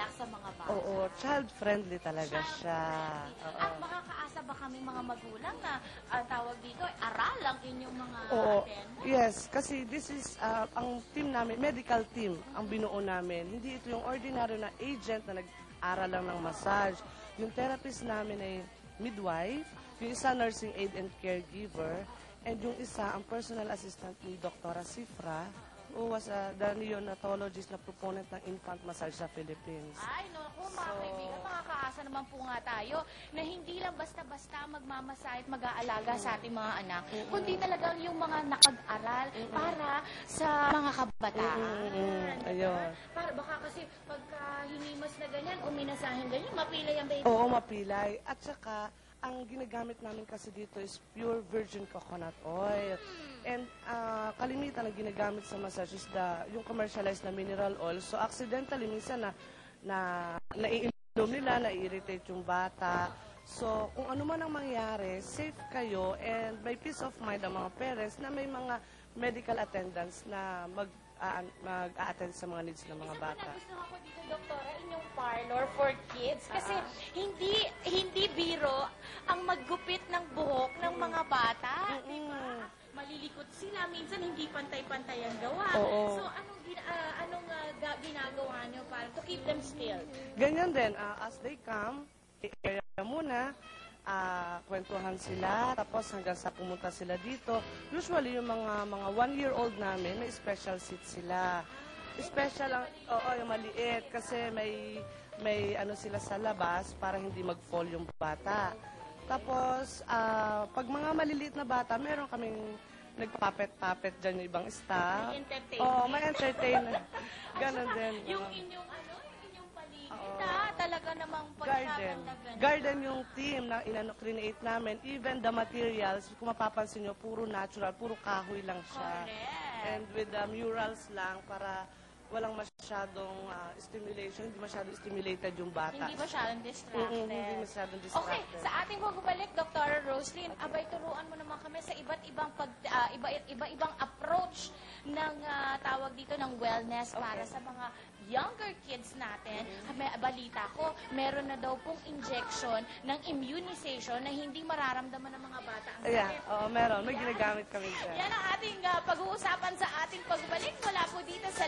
relax sa mga bata. Oo, child-friendly talaga siya. Oo. At makakaasa ba kami mga magulang na ang tawag dito, aral ang inyong mga Oo. attendant? Yes, kasi this is uh, ang team namin, medical team ang binuo namin. Hindi ito yung ordinary na agent na nag-aral lang ng massage. Yung therapist namin ay midwife, yung isa nursing aid and caregiver, and yung isa ang personal assistant ni Dr. Sifra, who was uh, the neonatologist na proponent ng infant massage sa Philippines. Ay, naku, mga So- kaibigan, makakaasa naman po nga tayo na hindi lang basta-basta magmamasay at mag-aalaga sa ating mga anak, kundi talagang yung mga nakag-aral para sa mga kabataan. Mm, ayun. Para baka kasi pagka hinimas na ganyan, uminasahin ganyan, mapilay ang baby. Oo, mapilay. At saka, ang ginagamit namin kasi dito is pure virgin coconut oil. And ah, kalimitan na ginagamit sa massage is the, yung commercialized na mineral oil. So, accidentally, minsan na, na naiinom nila, nai-irritate yung bata. So, kung ano man ang mangyari, safe kayo and may peace of mind ang mga parents na may mga medical attendants na mag, ah, mag-a-attend sa mga needs ng mga Isa pa bata. nagustuhan ko dito, Doktora, inyong parlor for kids. Kasi hindi hindi biro ang maggupit ng buhok ng mga bata. Di ba? Malilikot sila. Minsan hindi pantay-pantay ang gawa. Oo. So, anong, gina- ah, anong ah, ga- ginagawa nyo para to keep them still? Ganyan din, ah, as they come, i-area muna, ah, kwentuhan sila, tapos hanggang sa pumunta sila dito. Usually, yung mga mga one-year-old namin, may special seat sila. Special ang, oo, yung maliit, kasi may, may ano sila sa labas para hindi mag-fall yung bata. Tapos, ah, pag mga maliliit na bata, meron kaming nagpapet-papet dyan yung ibang staff. May entertainment. Oo, may entertainment. Ganon din. Yung oo. inyong ano, yung inyong paligid, Oo. ah, talaga namang garden. pagkakaganda. Garden yung team na inano create namin. Even the materials, kung mapapansin nyo, puro natural, puro kahoy lang siya. Correct. And with the murals lang para walang masyadong ah, stimulation, hindi masyadong stimulated yung bata. Hindi masyadong distracted. Mm-mm, hindi masyadong Okay, distracted. sa ating pagbabalik, Dr. Roslyn, abay turuan mo naman kami sa iba't ibang pag ah, iba iba-ibang approach ng ah, tawag dito ng wellness para sa mga younger kids natin. May balita ko, meron na daw pong injection ng immunization na hindi mararamdaman ng mga bata ang Ayan, sakit. oo, meron. May ginagamit kami dyan. Yan ang ating ah, pag-uusapan sa ating pagbalik mula po dito sa